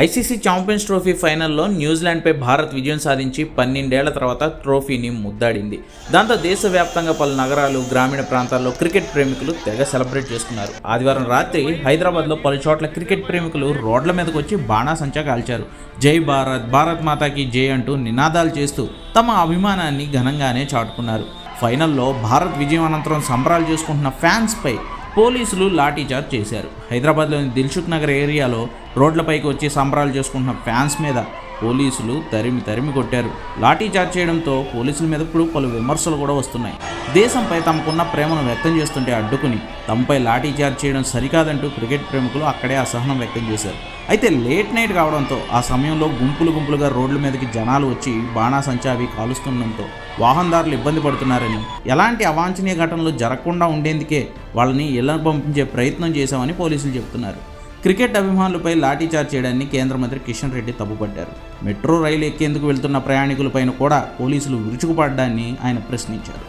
ICC champions trophy ఫైనల్లో న్యూజిలాండ్పై భారత్ విజయం సాధించి పన్నెండేళ్ళ తర్వాత ట్రోఫీని ముద్దాడింది. దాంతో దేశవ్యాప్తంగా పలు నగరాలు గ్రామీణ ప్రాంతాల్లో క్రికెట్ ప్రేమికులు తెగ సెలబ్రేట్ చేసుకున్నారు. ఆదివారం రాత్రి హైదరాబాద్లో పలు చోట్ల క్రికెట్ ప్రేమికులు రోడ్ల మీదకు వచ్చి బాణాసంచా కాల్చారు. జై భారత్ భారత్ మాతాకి జై అంటూ నినాదాలు చేస్తూ తమ అభిమానాన్ని ఘనంగానే చాటుకున్నారు. ఫైనల్లో భారత్ విజయం అనంతరం సంబరాలు చేసుకుంటున్న ఫ్యాన్స్పై పోలీసులు లాఠీచార్జ్ చేశారు. హైదరాబాద్లోని దిల్సుఖ్ నగర్ ఏరియాలో రోడ్లపైకి వచ్చి సంబరాలు చేసుకుంటున్న ఫ్యాన్స్ మీద పోలీసులు తరిమి తరిమి కొట్టారు. లాఠీచార్జ్ చేయడంతో పోలీసుల మీద ఇప్పుడు పలు విమర్శలు కూడా వస్తున్నాయి. దేశంపై తమకున్న ప్రేమను వ్యక్తం చేస్తుంటే అడ్డుకుని తమపై లాఠీచార్జ్ చేయడం సరికాదంటూ క్రికెట్ ప్రేమికులు అక్కడే అసహనం వ్యక్తం చేశారు. అయితే లేట్ నైట్ కావడంతో ఆ సమయంలో గుంపులు గుంపులుగా రోడ్ల మీదకి జనాలు వచ్చి బాణాసంచా అవి కాలుస్తుండడంతో వాహనదారులు ఇబ్బంది పడుతున్నారని ఎలాంటి అవాంఛనీయ ఘటనలు జరగకుండా ఉండేందుకే వాళ్ళని ఇళ్ళకు పంపించే ప్రయత్నం చేశామని పోలీసులు చెబుతున్నారు. క్రికెట్ అభిమానులపై లాఠీచార్జ్ చేయడాన్ని కేంద్ర మంత్రి కిషన్ రెడ్డి తప్పుపట్టారు. మెట్రో రైలు ఎక్కేందుకు వెళ్తున్న ప్రయాణికులపైన కూడా పోలీసులు విరుచుకుపడ్డాన్ని ఆయన ప్రశ్నించారు.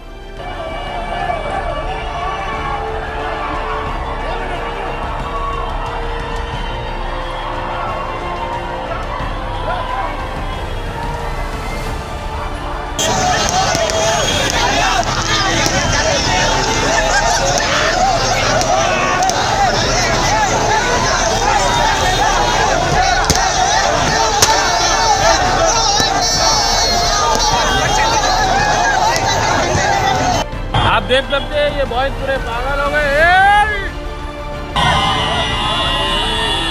आप देख सकते हैं, ये बॉयज़ पूरे पागल हो गए!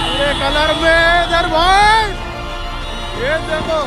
पूरे कलर में इधर बॉयज़ ये देखो।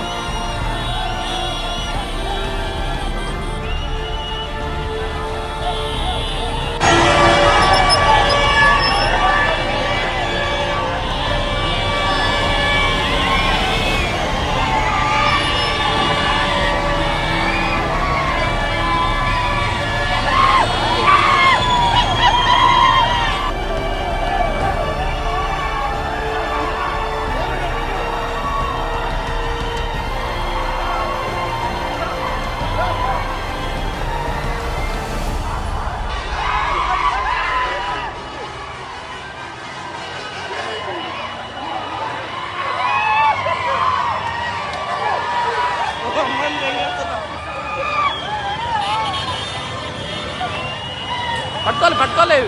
పట్టుకోవాలి పట్టుకోవాలి.